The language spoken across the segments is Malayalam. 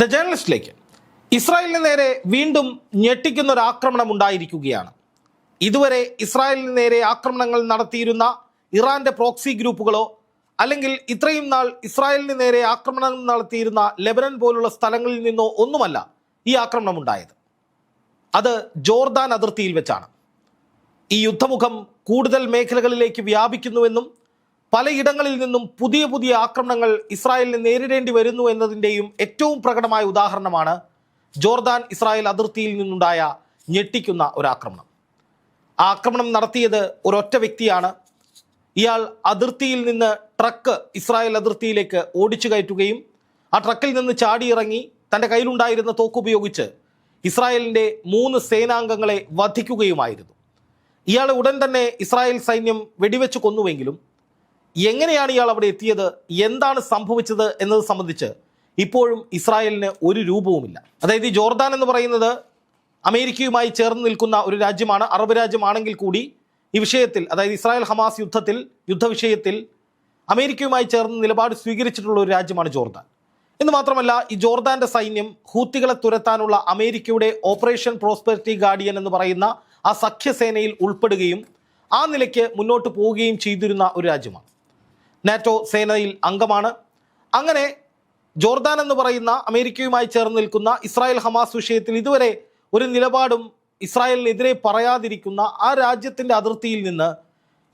ദ ജേർണലിസ്റ്റിലേക്ക്. ഇസ്രായേലിന് നേരെ വീണ്ടും ഞെട്ടിക്കുന്ന ഒരു ആക്രമണം ഉണ്ടായിരിക്കുകയാണ് ഇതുവരെ ഇസ്രായേലിന് നേരെ ആക്രമണങ്ങൾ നടത്തിയിരുന്ന ഇറാന്റെ പ്രോക്സി ഗ്രൂപ്പുകളോ അല്ലെങ്കിൽ ഇത്രയും നാൾ ഇസ്രായേലിന് നേരെ ആക്രമണം നടത്തിയിരുന്ന ലെബനൻ പോലുള്ള സ്ഥലങ്ങളിൽ നിന്നോ ഒന്നുമല്ല ഈ ആക്രമണം ഉണ്ടായത് അത് ജോർദാൻ അതിർത്തിയിൽ വെച്ചാണ്. ഈ യുദ്ധമുഖം കൂടുതൽ മേഖലകളിലേക്ക് വ്യാപിക്കുന്നുവെന്നും പലയിടങ്ങളിൽ നിന്നും പുതിയ പുതിയ ആക്രമണങ്ങൾ ഇസ്രായേലിന് നേരിടേണ്ടി വരുന്നു എന്നതിന്റെയും ഏറ്റവും പ്രകടമായ ഉദാഹരണമാണ് ജോർദാൻ ഇസ്രായേൽ അതിർത്തിയിൽ നിന്നുണ്ടായ ഞെട്ടിക്കുന്ന ഒരു ആക്രമണം. ആ ആക്രമണം നടത്തിയത് ഒരൊറ്റ വ്യക്തിയാണ്. ഇയാൾ അതിർത്തിയിൽ നിന്ന് ട്രക്ക് ഇസ്രായേൽ അതിർത്തിയിലേക്ക് ഓടിച്ചു കയറ്റുകയും ആ ട്രക്കിൽ നിന്ന് ചാടിയിറങ്ങി തന്റെ കയ്യിലുണ്ടായിരുന്ന തോക്കുപയോഗിച്ച് ഇസ്രായേലിന്റെ മൂന്ന് സേനാംഗങ്ങളെ വധിക്കുകയുമായിരുന്നു. ഇയാളെ ഉടൻ തന്നെ ഇസ്രായേൽ സൈന്യം വെടിവെച്ച് കൊന്നുവെങ്കിലും എങ്ങനെയാണ് ഇയാൾ അവിടെ എത്തിയത്? എന്താണ് സംഭവിച്ചത് എന്നത് സംബന്ധിച്ച് ഇപ്പോഴും ഇസ്രായേലിന് ഒരു രൂപവുമില്ല. അതായത് ഈ ജോർദാൻ എന്ന് പറയുന്നത് അമേരിക്കയുമായി ചേർന്ന് നിൽക്കുന്ന ഒരു രാജ്യമാണ് അറബ് രാജ്യമാണെങ്കിൽ കൂടി ഈ വിഷയത്തിൽ അതായത് ഇസ്രായേൽ ഹമാസ് യുദ്ധത്തിൽ യുദ്ധവിഷയത്തിൽ അമേരിക്കയുമായി ചേർന്ന് നിലപാട് സ്വീകരിച്ചിട്ടുള്ള ഒരു രാജ്യമാണ് ജോർദാൻ. എന്ന് മാത്രമല്ല ഈ ജോർദാന്റെ സൈന്യം ഹൂത്തികളെ തുരത്താനുള്ള അമേരിക്കയുടെ ഓപ്പറേഷൻ പ്രോസ്പെരിറ്റി ഗാർഡിയൻ എന്ന് പറയുന്ന ആ സഖ്യസേനയിൽ ഉൾപ്പെടുകയും ആ നിലയ്ക്ക് മുന്നോട്ട് പോവുകയും ചെയ്തിരുന്ന ഒരു രാജ്യമാണ്. നാറ്റോ സേനയിൽ അംഗമാണ്. അങ്ങനെ ജോർദാൻ എന്ന് പറയുന്ന അമേരിക്കയുമായി ചേർന്ന് നിൽക്കുന്ന ഇസ്രായേൽ ഹമാസ് വിഷയത്തിൽ ഇതുവരെ ഒരു നിലപാടും ഇസ്രായേലിനെതിരെ പറയാതിരിക്കുന്ന ആ രാജ്യത്തിന്റെ അതിർത്തിയിൽ നിന്ന്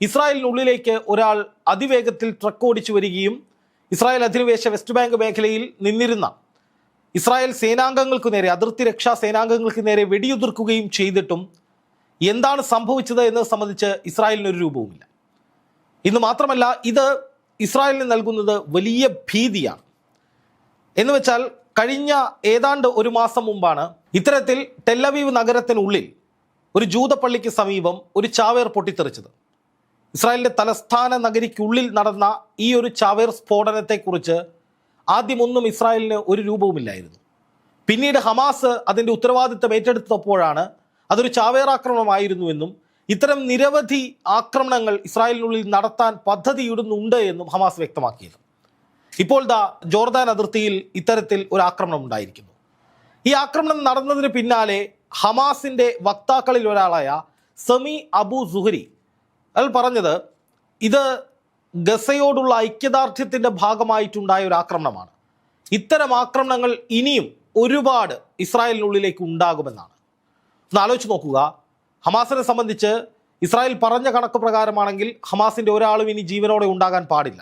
ഇസ്രായേലിനുള്ളിലേക്ക് ഒരാൾ അതിവേഗത്തിൽ ട്രക്ക് ഓടിച്ചു വരികയും ഇസ്രായേൽ അധിനിവേശ വെസ്റ്റ് ബാങ്ക് മേഖലയിൽ നിന്നിരുന്ന ഇസ്രായേൽ സേനാംഗങ്ങൾക്ക് നേരെ അതിർത്തി രക്ഷാ സേനാംഗങ്ങൾക്ക് നേരെ വെടിയുതിർക്കുകയും ചെയ്തിട്ടും എന്താണ് സംഭവിച്ചത് എന്നത് സംബന്ധിച്ച് ഇസ്രായേലിനൊരു രൂപവുമില്ല. ഇന്ന് മാത്രമല്ല ഇത് ഇസ്രായേലിന് നൽകുന്നത് വലിയ ഭീതിയാണ്. എന്ന് വെച്ചാൽ കഴിഞ്ഞ ഏതാണ്ട് ഒരു മാസം മുമ്പാണ് ഇത്തരത്തിൽ ടെല്ലവീവ് നഗരത്തിനുള്ളിൽ ഒരു ജൂതപ്പള്ളിക്ക് സമീപം ഒരു ചാവേർ പൊട്ടിത്തെറിച്ചത്. ഇസ്രായേലിന്റെ തലസ്ഥാന നഗരിക്കുള്ളിൽ നടന്ന ഈ ഒരു ചാവേർ സ്ഫോടനത്തെക്കുറിച്ച് ആദ്യമൊന്നും ഇസ്രായേലിന് ഒരു രൂപവുമില്ലായിരുന്നു. പിന്നീട് ഹമാസ് അതിന്റെ ഉത്തരവാദിത്തം ഏറ്റെടുത്തപ്പോഴാണ് അതൊരു ചാവേർ ആക്രമണമായിരുന്നുവെന്നും ഇത്തരം നിരവധി ആക്രമണങ്ങൾ ഇസ്രായേലിനുള്ളിൽ നടത്താൻ പദ്ധതിയിടുന്നുണ്ട് എന്നും ഹമാസ് വ്യക്തമാക്കിയത്. ഇപ്പോൾ ദാ ജോർദാൻ അതിർത്തിയിൽ ഇത്തരത്തിൽ ഒരു ആക്രമണം ഉണ്ടായിരിക്കുന്നു. ഈ ആക്രമണം നടന്നതിന് പിന്നാലെ ഹമാസിന്റെ വക്താക്കളിൽ ഒരാളായ സമി അബു സുഹരി അയാൾ പറഞ്ഞത് ഇത് ഗസയോടുള്ള ഐക്യദാർഢ്യത്തിന്റെ ഭാഗമായിട്ടുണ്ടായ ഒരു ആക്രമണമാണ്. ഇത്തരം ആക്രമണങ്ങൾ ഇനിയും ഒരുപാട് ഇസ്രായേലിനുള്ളിലേക്ക് ഉണ്ടാകുമെന്നാണ്. ഒന്ന് ആലോചിച്ച് നോക്കുക ഹമാസിനെ സംബന്ധിച്ച് ഇസ്രായേൽ പറഞ്ഞ കണക്ക് പ്രകാരമാണെങ്കിൽ ഹമാസിന്റെ ഒരാളും ഇനി ജീവനോടെ ഉണ്ടാകാൻ പാടില്ല.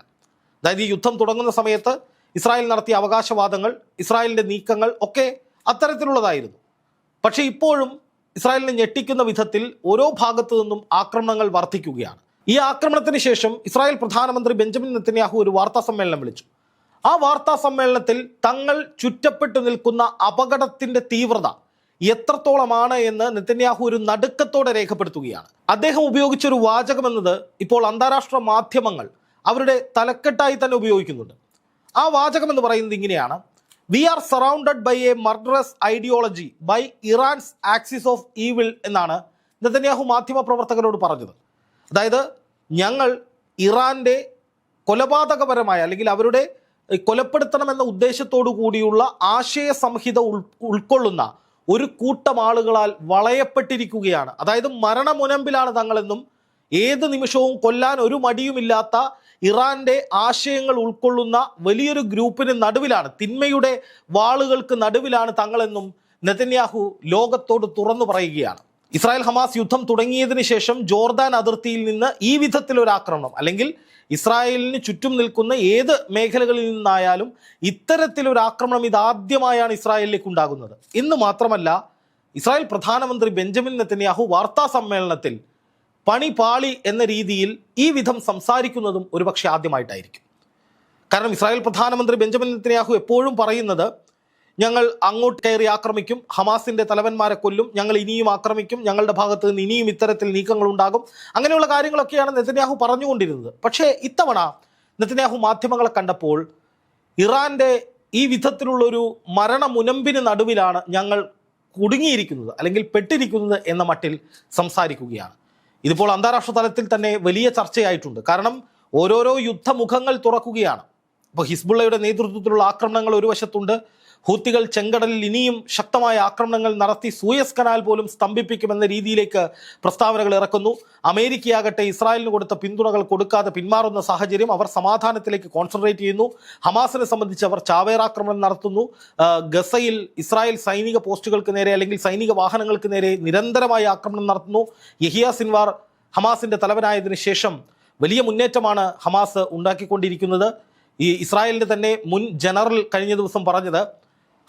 അതായത് ഈ യുദ്ധം തുടങ്ങുന്ന സമയത്ത് ഇസ്രായേൽ നടത്തിയ അവകാശവാദങ്ങൾ ഇസ്രായേലിന്റെ നീക്കങ്ങൾ ഒക്കെ അത്തരത്തിലുള്ളതായിരുന്നു. പക്ഷേ ഇപ്പോഴും ഇസ്രായേലിനെ ഞെട്ടിക്കുന്ന വിധത്തിൽ ഓരോ ഭാഗത്തു നിന്നും ആക്രമണങ്ങൾ വർദ്ധിക്കുകയാണ് ഈ ആക്രമണത്തിന് ശേഷം ഇസ്രായേൽ പ്രധാനമന്ത്രി ബെഞ്ചമിൻ നെത്തന്യാഹു ഒരു വാർത്താ സമ്മേളനം വിളിച്ചു. ആ വാർത്താ സമ്മേളനത്തിൽ തങ്ങൾ ചുറ്റപ്പെട്ടു നിൽക്കുന്ന അപകടത്തിന്റെ തീവ്രത എത്രത്തോളമാണ് എന്ന് നെത്തന്യാഹു ഒരു നടുക്കത്തോടെ രേഖപ്പെടുത്തുകയാണ്. അദ്ദേഹം ഉപയോഗിച്ച ഒരു വാചകം എന്നത് ഇപ്പോൾ അന്താരാഷ്ട്ര മാധ്യമങ്ങൾ അവരുടെ തലക്കെട്ടായി തന്നെ ഉപയോഗിക്കുന്നുണ്ട്. ആ വാചകം എന്ന് പറയുന്നത് ഇങ്ങനെയാണ്. We are surrounded by a murderous ideology by Iran's axis of evil എന്നാണ് നെതന്യാഹു മാധ്യമ പ്രവർത്തകരോട് പറഞ്ഞത്. അതായത് ഞങ്ങൾ ഇറാന്റെ കൊലപാതകപരമായ അല്ലെങ്കിൽ അവരുടെ കൊലപ്പെടുത്തണമെന്ന ഉദ്ദേശത്തോടു കൂടിയുള്ള ആശയ സംഹിത ഉൾ ഉൾക്കൊള്ളുന്ന ഒരു കൂട്ടം ആളുകളാൽ വളയപ്പെട്ടിരിക്കുകയാണ്. അതായത് മരണമുനമ്പിലാണ് തങ്ങളെന്നും ഏത് നിമിഷവും കൊല്ലാൻ ഒരു മടിയുമില്ലാത്ത ഇറാന്റെ ആശയങ്ങൾ ഉൾക്കൊള്ളുന്ന വലിയൊരു ഗ്രൂപ്പിന് നടുവിലാണ് തിന്മയുടെ വാളുകൾക്ക് നടുവിലാണ് തങ്ങളെന്നും നെതന്യാഹു ലോകത്തോട് തുറന്നു പറയുകയാണ്. ഇസ്രായേൽ ഹമാസ് യുദ്ധം തുടങ്ങിയതിന് ശേഷം ജോർദാൻ അതിർത്തിയിൽ നിന്ന് ഈ ആക്രമണം അല്ലെങ്കിൽ ഇസ്രായേലിന് ചുറ്റും നിൽക്കുന്ന ഏത് മേഖലകളിൽ നിന്നായാലും ഇത്തരത്തിലൊരു ആക്രമണം ഇതാദ്യമായാണ് ഇസ്രായേലിലേക്ക് ഉണ്ടാകുന്നത്. ഇന്ന് മാത്രമല്ല ഇസ്രായേൽ പ്രധാനമന്ത്രി ബെഞ്ചമിൻ നെത്തന്യാഹു വാർത്താ സമ്മേളനത്തിൽ പണി പാളി എന്ന രീതിയിൽ ഈ വിധം സംസാരിക്കുന്നതും ഒരുപക്ഷെ ആദ്യമായിട്ടായിരിക്കും. കാരണം ഇസ്രായേൽ പ്രധാനമന്ത്രി ബെഞ്ചമിൻ നെത്തന്യാഹു എപ്പോഴും പറയുന്നത് ഞങ്ങൾ അങ്ങോട്ട് കയറി ആക്രമിക്കും. ഹമാസിന്റെ തലവന്മാരെ കൊല്ലും. ഞങ്ങൾ ഇനിയും ആക്രമിക്കും. ഞങ്ങളുടെ ഭാഗത്ത് നിന്ന് ഇനിയും ഇത്തരത്തിൽ നീക്കങ്ങൾ ഉണ്ടാകും. അങ്ങനെയുള്ള കാര്യങ്ങളൊക്കെയാണ് നെതന്യാഹു പറഞ്ഞുകൊണ്ടിരുന്നത്. പക്ഷേ ഇത്തവണ നെതന്യാഹു മാധ്യമങ്ങളെ കണ്ടപ്പോൾ ഇറാന്റെ ഈ വിധത്തിലുള്ളൊരു മരണമുനമ്പിന് നടുവിലാണ് ഞങ്ങൾ കുടുങ്ങിയിരിക്കുന്നത് അല്ലെങ്കിൽ പെട്ടിരിക്കുന്നത് എന്ന മട്ടിൽ സംസാരിക്കുകയാണ്. ഇതിപ്പോൾ അന്താരാഷ്ട്ര തലത്തിൽ തന്നെ വലിയ ചർച്ചയായിട്ടുണ്ട്. കാരണം ഓരോരോ യുദ്ധമുഖങ്ങൾ തുറക്കുകയാണ്. ഇപ്പോൾ ഹിസ്ബുള്ളയുടെ നേതൃത്വത്തിലുള്ള ആക്രമണങ്ങൾ ഒരു വശത്തുണ്ട്. ഹൂത്തികൾ ചെങ്കടലിൽ ഇനിയും ശക്തമായ ആക്രമണങ്ങൾ നടത്തി സൂയസ് കനാൽ പോലും സ്തംഭിപ്പിക്കുമെന്ന രീതിയിലേക്ക് പ്രസ്താവനകൾ ഇറക്കുന്നു. അമേരിക്കയാകട്ടെ ഇസ്രായേലിന് കൊടുത്ത പിന്തുണകൾ കൊടുക്കാതെ പിന്മാറുന്ന സാഹചര്യം അവർ സമാധാനത്തിലേക്ക് കോൺസെൻട്രേറ്റ് ചെയ്യുന്നു. ഹമാസിനെ സംബന്ധിച്ച് അവർ ചാവേറാക്രമണം നടത്തുന്നു. ഗസയിൽ ഇസ്രായേൽ സൈനിക പോസ്റ്റുകൾക്ക് നേരെ അല്ലെങ്കിൽ സൈനിക വാഹനങ്ങൾക്ക് നേരെ നിരന്തരമായി ആക്രമണം നടത്തുന്നു. യഹിയ സിൻവാർ ഹമാസിന്റെ തലവനായതിനു ശേഷം വലിയ മുന്നേറ്റമാണ് ഹമാസ് ഉണ്ടാക്കിക്കൊണ്ടിരിക്കുന്നത്. ഈ ഇസ്രായേലിന്റെ തന്നെ മുൻ ജനറൽ കഴിഞ്ഞ ദിവസം പറഞ്ഞത്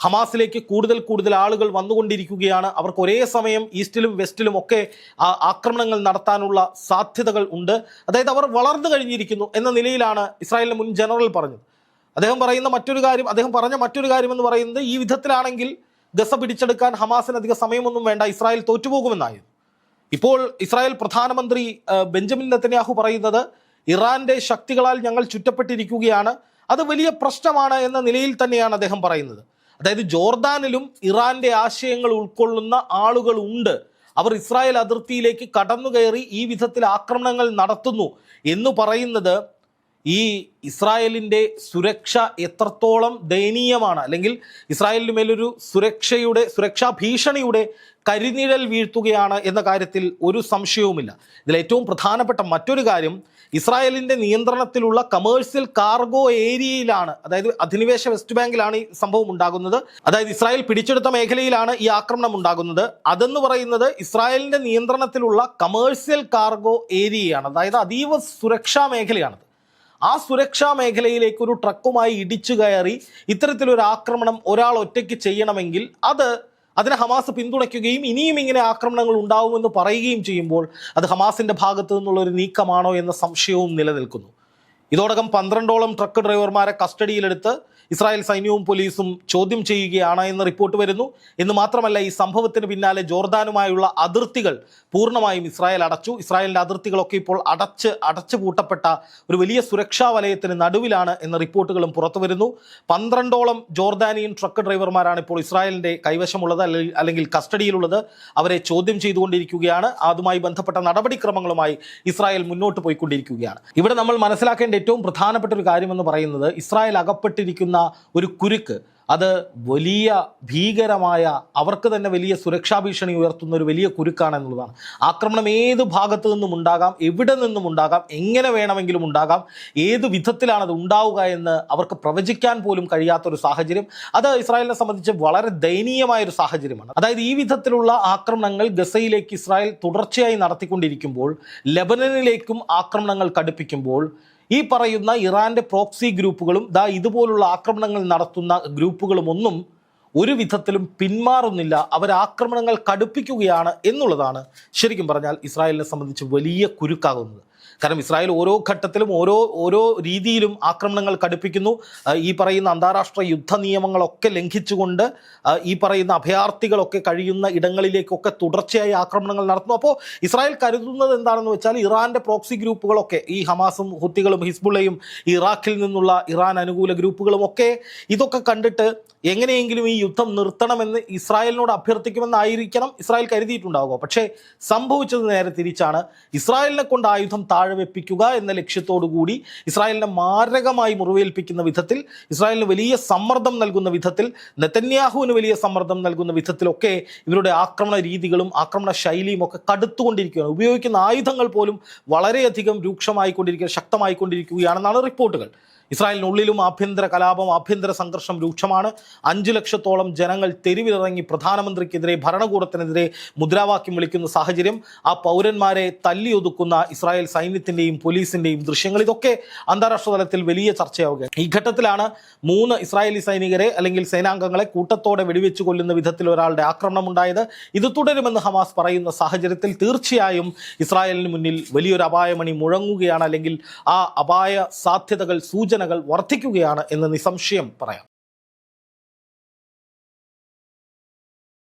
ഹമാസിലേക്ക് കൂടുതൽ കൂടുതൽ ആളുകൾ വന്നുകൊണ്ടിരിക്കുകയാണ്. അവർക്ക് ഒരേ സമയം ഈസ്റ്റിലും വെസ്റ്റിലും ഒക്കെ ആക്രമണങ്ങൾ നടത്താനുള്ള സാധ്യതകൾ ഉണ്ട്. അതായത് അവർ വളർന്നു കഴിഞ്ഞിരിക്കുന്നു എന്ന നിലയിലാണ് ഇസ്രായേലിന്റെ മുൻ ജനറൽ പറഞ്ഞത്. അദ്ദേഹം പറയുന്ന മറ്റൊരു കാര്യം അദ്ദേഹം പറഞ്ഞ മറ്റൊരു കാര്യം എന്ന് പറയുന്നത് ഈ വിധത്തിലാണെങ്കിൽ ഗസ പിടിച്ചെടുക്കാൻ ഹമാസിന് അധിക സമയമൊന്നും വേണ്ട ഇസ്രായേൽ തോറ്റുപോകുമെന്നായിരുന്നു. ഇപ്പോൾ ഇസ്രായേൽ പ്രധാനമന്ത്രി ബെഞ്ചമിൻ നെത്തന്യാഹു പറയുന്നത് ഇറാന്റെ ശക്തികളാൽ ഞങ്ങൾ ചുറ്റപ്പെട്ടിരിക്കുകയാണ് അത് വലിയ പ്രശ്നമാണ് എന്ന നിലയിൽ തന്നെയാണ് അദ്ദേഹം പറയുന്നത്. അതായത് ജോർദാനിലും ഇറാന്റെ ആശയങ്ങൾ ഉൾക്കൊള്ളുന്ന ആളുകൾ ഉണ്ട്. അവർ ഇസ്രായേൽ അതിർത്തിയിലേക്ക് കടന്നു കയറി ഈ വിധത്തിൽ ആക്രമണങ്ങൾ നടത്തുന്നു എന്ന് പറയുന്നത് ഈ ഇസ്രായേലിന്റെ സുരക്ഷ എത്രത്തോളം ദയനീയമാണ്? അല്ലെങ്കിൽ ഇസ്രായേലിന് മേലൊരു സുരക്ഷയുടെ സുരക്ഷാ ഭീഷണിയുടെ കരിനിഴൽ വീഴ്ത്തുകയാണ് എന്ന കാര്യത്തിൽ ഒരു സംശയവുമില്ല. ഇതിൽ ഏറ്റവും പ്രധാനപ്പെട്ട മറ്റൊരു കാര്യം ഇസ്രായേലിന്റെ നിയന്ത്രണത്തിലുള്ള കമേഴ്സ്യൽ കാർഗോ ഏരിയയിലാണ് അതായത് അധിനിവേശ വെസ്റ്റ് ബാങ്കിലാണ് ഈ സംഭവം ഉണ്ടാകുന്നത്. അതായത് ഇസ്രായേൽ പിടിച്ചെടുത്ത മേഖലയിലാണ് ഈ ആക്രമണം ഉണ്ടാകുന്നത്. അതെന്ന് പറയുന്നത് ഇസ്രായേലിന്റെ നിയന്ത്രണത്തിലുള്ള കമേഴ്സ്യൽ കാർഗോ ഏരിയയാണ് അതായത് അതീവ സുരക്ഷാ മേഖലയാണ്. ആ സുരക്ഷാ മേഖലയിലേക്ക് ഒരു ട്രക്കുമായി ഇടിച്ചു കയറി ഇത്തരത്തിലൊരു ആക്രമണം ഒരാൾ ഒറ്റയ്ക്ക് ചെയ്യണമെങ്കിൽ അത് അതിനെ ഹമാസ് പിന്തുണയ്ക്കുകയും ഇനിയും ഇങ്ങനെ ആക്രമണങ്ങൾ ഉണ്ടാവുമെന്ന് പറയുകയും ചെയ്യുമ്പോൾ അത് ഹമാസിന്റെ ഭാഗത്തു നിന്നുള്ള ഒരു നീക്കമാണോ എന്ന സംശയവും നിലനിൽക്കുന്നു. ഇതോടകം പന്ത്രണ്ടോളം ട്രക്ക് ഡ്രൈവർമാരെ കസ്റ്റഡിയിലെടുത്ത് ഇസ്രായേൽ സൈന്യവും പോലീസും ചോദ്യം ചെയ്യുകയാണ് എന്ന് റിപ്പോർട്ട് വരുന്നു. എന്ന് മാത്രമല്ല ഈ സംഭവത്തിന് പിന്നാലെ ജോർദാനുമായുള്ള അതിർത്തികൾ പൂർണമായും ഇസ്രായേൽ അടച്ചു. ഇസ്രായേലിന്റെ അതിർത്തികളൊക്കെ ഇപ്പോൾ അടച്ച് അടച്ചു പൂട്ടപ്പെട്ട ഒരു വലിയ സുരക്ഷാ വലയത്തിന് നടുവിലാണ് എന്ന റിപ്പോർട്ടുകളും പുറത്തു വരുന്നു. പന്ത്രണ്ടോളം ജോർദാനിയൻ ട്രക്ക് ഡ്രൈവർമാരാണ് ഇപ്പോൾ ഇസ്രായേലിന്റെ കൈവശമുള്ളത് അല്ലെങ്കിൽ കസ്റ്റഡിയിലുള്ളത്. അവരെ ചോദ്യം ചെയ്തുകൊണ്ടിരിക്കുകയാണ്. അതുമായി ബന്ധപ്പെട്ട നടപടിക്രമങ്ങളുമായി ഇസ്രായേൽ മുന്നോട്ട് പോയിക്കൊണ്ടിരിക്കുകയാണ്. ഇവിടെ നമ്മൾ മനസ്സിലാക്കേണ്ട ഏറ്റവും പ്രധാനപ്പെട്ട ഒരു കാര്യമെന്ന് പറയുന്നത് ഇസ്രായേൽ അകപ്പെട്ടിരിക്കുന്ന ഒരു കുരുക്ക്. അത് വലിയ ഭീകരമായ അവർക്ക് തന്നെ വലിയ സുരക്ഷാ ഭീഷണി ഉയർത്തുന്ന ഒരു വലിയ കുരുക്കാണ് എന്നുള്ളതാണ്. ആക്രമണം ഏത് ഭാഗത്തു നിന്നും ഉണ്ടാകാം എവിടെ നിന്നും ഉണ്ടാകാം എങ്ങനെ വേണമെങ്കിലും ഉണ്ടാകാം ഏത് വിധത്തിലാണ് അത് ഉണ്ടാവുക എന്ന് അവർക്ക് പ്രവചിക്കാൻ പോലും കഴിയാത്തൊരു സാഹചര്യം. അത് ഇസ്രായേലിനെ സംബന്ധിച്ച് വളരെ ദയനീയമായ ഒരു സാഹചര്യമാണ്. അതായത് ഈ വിധത്തിലുള്ള ആക്രമണങ്ങൾ ഗസയിലേക്ക് ഇസ്രായേൽ തുടർച്ചയായി നടത്തിക്കൊണ്ടിരിക്കുമ്പോൾ ലബനനിലേക്കും ആക്രമണങ്ങൾ കടുപ്പിക്കുമ്പോൾ ഈ പറയുന്ന ഇറാന്റെ പ്രോക്സി ഗ്രൂപ്പുകളും ദാ ഇതുപോലുള്ള ആക്രമണങ്ങൾ നടത്തുന്ന ഗ്രൂപ്പുകളും ഒന്നും ഒരു വിധത്തിലും പിന്മാറുന്നില്ല. അവർ ആക്രമണങ്ങൾ കടുപ്പിക്കുകയാണ് എന്നുള്ളതാണ് ശരിക്കും പറഞ്ഞാൽ ഇസ്രായേലിനെ സംബന്ധിച്ച് വലിയ കുരുക്കാകുന്നത്. കാരണം ഇസ്രായേൽ ഓരോ ഘട്ടത്തിലും ഓരോ ഓരോ രീതിയിലും ആക്രമണങ്ങൾ കടുപ്പിക്കുന്നു. ഈ പറയുന്ന അന്താരാഷ്ട്ര യുദ്ധ നിയമങ്ങളൊക്കെ ലംഘിച്ചുകൊണ്ട് ഈ പറയുന്ന അഭയാർത്ഥികളൊക്കെ കഴിയുന്ന ഇടങ്ങളിലേക്കൊക്കെ തുടർച്ചയായി ആക്രമണങ്ങൾ നടത്തുന്നു. അപ്പോൾ ഇസ്രായേൽ കരുതുന്നത് എന്താണെന്ന് വെച്ചാൽ ഇറാന്റെ പ്രോക്സി ഗ്രൂപ്പുകളൊക്കെ ഈ ഹമാസും ഹുത്തികളും ഹിസ്ബുള്ളയും ഇറാഖിൽ നിന്നുള്ള ഇറാൻ അനുകൂല ഗ്രൂപ്പുകളും ഒക്കെ ഇതൊക്കെ കണ്ടിട്ട് എങ്ങനെയെങ്കിലും ഈ യുദ്ധം നിർത്തണമെന്ന് ഇസ്രായേലിനോട് അഭ്യർത്ഥിക്കുമെന്നായിരിക്കണം ഇസ്രായേൽ കരുതിയിട്ടുണ്ടാവുക. പക്ഷേ സംഭവിച്ചത് നേരെ തിരിച്ചാണ്. ഇസ്രായേലിനെ കൊണ്ട് ആയുധം താഴെ വെപ്പിക്കുക എന്ന ലക്ഷ്യത്തോടുകൂടി ഇസ്രായേലിനെ മാരകമായി മുറിവേൽപ്പിക്കുന്ന വിധത്തിൽ ഇസ്രായേലിന് വലിയ സമ്മർദ്ദം നൽകുന്ന വിധത്തിൽ നെതന്യാഹുവിന് വലിയ സമ്മർദ്ദം നൽകുന്ന വിധത്തിലൊക്കെ ഇവരുടെ ആക്രമണ രീതികളും ആക്രമണ ശൈലിയും ഒക്കെ കടുത്തുകൊണ്ടിരിക്കുകയാണ്. ഉപയോഗിക്കുന്ന ആയുധങ്ങൾ പോലും വളരെയധികം രൂക്ഷമായിക്കൊണ്ടിരിക്കുക ശക്തമായിക്കൊണ്ടിരിക്കുകയാണെന്നാണ് റിപ്പോർട്ടുകൾ. ഇസ്രായേലിനുള്ളിലും ആഭ്യന്തര കലാപം ആഭ്യന്തര സംഘർഷം രൂക്ഷമാണ്. അഞ്ചു ലക്ഷത്തോളം ജനങ്ങൾ തെരുവിലിറങ്ങി പ്രധാനമന്ത്രിക്കെതിരെ ഭരണകൂടത്തിനെതിരെ മുദ്രാവാക്യം വിളിക്കുന്ന സാഹചര്യം ആ പൗരന്മാരെ തല്ലിയൊതുക്കുന്ന ഇസ്രായേൽ സൈന്യത്തിന്റെയും പോലീസിന്റെയും ദൃശ്യങ്ങൾ ഇതൊക്കെ അന്താരാഷ്ട്ര തലത്തിൽ വലിയ ചർച്ചയാവുക ഈ ഘട്ടത്തിലാണ് മൂന്ന് ഇസ്രായേലി സൈനികരെ അല്ലെങ്കിൽ സേനാംഗങ്ങളെ കൂട്ടത്തോടെ വെടിവെച്ച് കൊല്ലുന്ന വിധത്തിൽ ഒരാളുടെ ആക്രമണം ഉണ്ടായത്. ഇത് തുടരുമെന്ന് ഹമാസ് പറയുന്ന സാഹചര്യത്തിൽ തീർച്ചയായും ഇസ്രായേലിന് മുന്നിൽ വലിയൊരു അപായമണി മുഴങ്ങുകയാണ്. അല്ലെങ്കിൽ ആ അപായ സാധ്യതകൾ സൂചനകൾ വർദ്ധിക്കുകയാണ് എന്ന് നിസ്സംശയം പറയാം.